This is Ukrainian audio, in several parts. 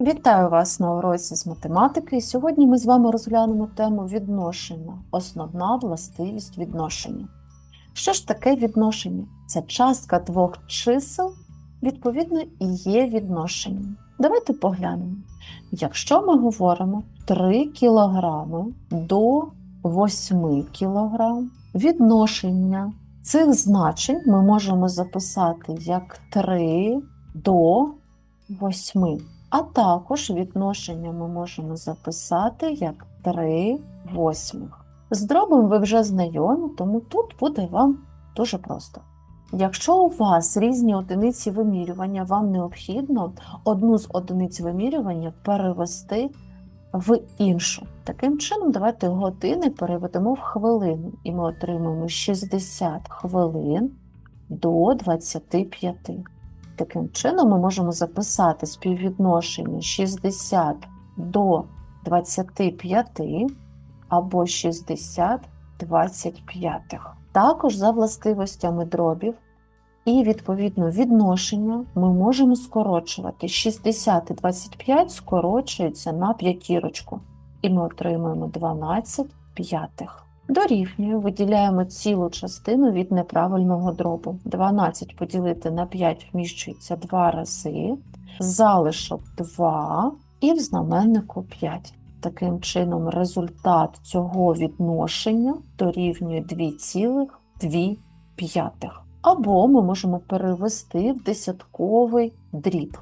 Вітаю вас на уроці з математики. Сьогодні ми з вами розглянемо тему відношення, основна властивість відношення. Що ж таке відношення? Це частка двох чисел, відповідно, і є відношенням. Давайте поглянемо. Якщо ми говоримо 3 кг до 8 кг, відношення цих значень ми можемо записати як 3 до 8. А також відношення ми можемо записати як 3 восьмих. З дробом ви вже знайомі, тому тут буде вам дуже просто. Якщо у вас різні одиниці вимірювання, вам необхідно одну з одиниць вимірювання перевести в іншу. Таким чином, давайте години переведемо в хвилини, і ми отримаємо 60 хвилин до 25. Таким чином, ми можемо записати співвідношення 60 до 25 або 60 25. Також за властивостями дробів і відповідно відношення ми можемо скорочувати 60 і 25 скорочуються на п'ятірочку, і ми отримуємо 12 п'ятих. Дорівнює, виділяємо цілу частину від неправильного дробу. 12 поділити на 5 вміщується 2 рази, залишок 2 і в знаменнику 5. Таким чином, результат цього відношення дорівнює 2,2. Або ми можемо перевести в десятковий дріб.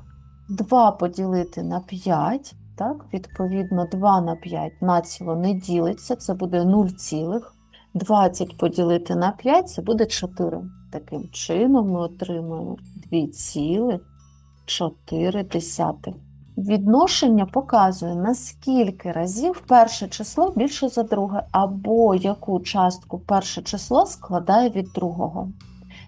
2 поділити на 5, так, відповідно, 2 на 5 націло не ділиться, це буде 0 цілих. 20 поділити на 5 це буде 4. Таким чином ми отримуємо 2,4. Відношення показує, наскільки разів перше число більше за друге, або яку частку перше число складає від другого.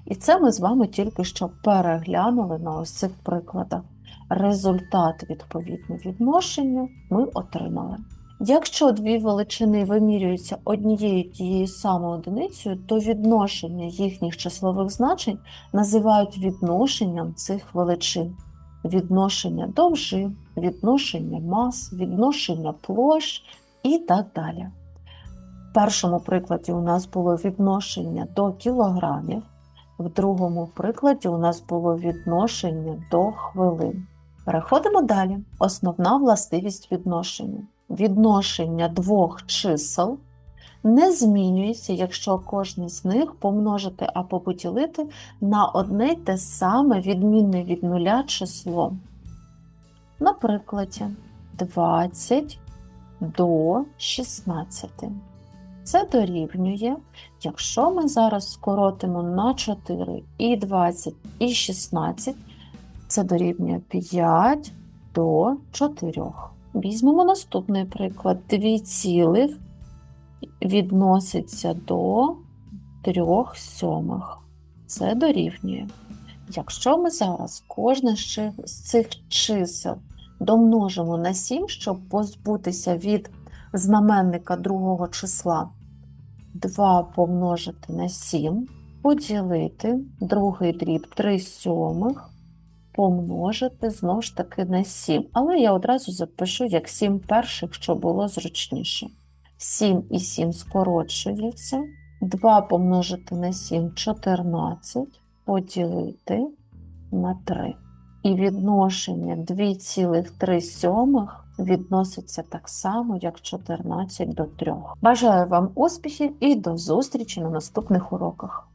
І це ми з вами тільки що переглянули на ось цих прикладах. Результат відповідно відношення ми отримали. Якщо дві величини вимірюються однією тією самою одиницею, то відношення їхніх числових значень називають відношенням цих величин. Відношення довжин, відношення мас, відношення площ і так далі. В першому прикладі у нас було відношення до кілограмів, в другому прикладі у нас було відношення до хвилин. Переходимо далі. Основна властивість відношення. Відношення двох чисел не змінюється, якщо кожне з них помножити або поділити на одне й те саме відмінне від нуля число. На прикладі 20 до 16. Це дорівнює, якщо ми зараз скоротимо на 4 і 20 і 16, це дорівнює 5 до 4. Візьмемо наступний приклад. 2 цілих відноситься до 3 сьомих. Це дорівнює. Якщо ми зараз кожне з цих чисел домножимо на 7, щоб позбутися від знаменника другого числа, 2 помножити на 7, поділити другий дріб 3 сьомих, помножити знову ж таки на 7. Але я одразу запишу як 7 перших, щоб було зручніше. 7 і 7 скорочується. 2 помножити на 7 14, поділити на 3. І відношення 2,3 сьомих відноситься так само, як 14 до 3. Бажаю вам успіхів і до зустрічі на наступних уроках.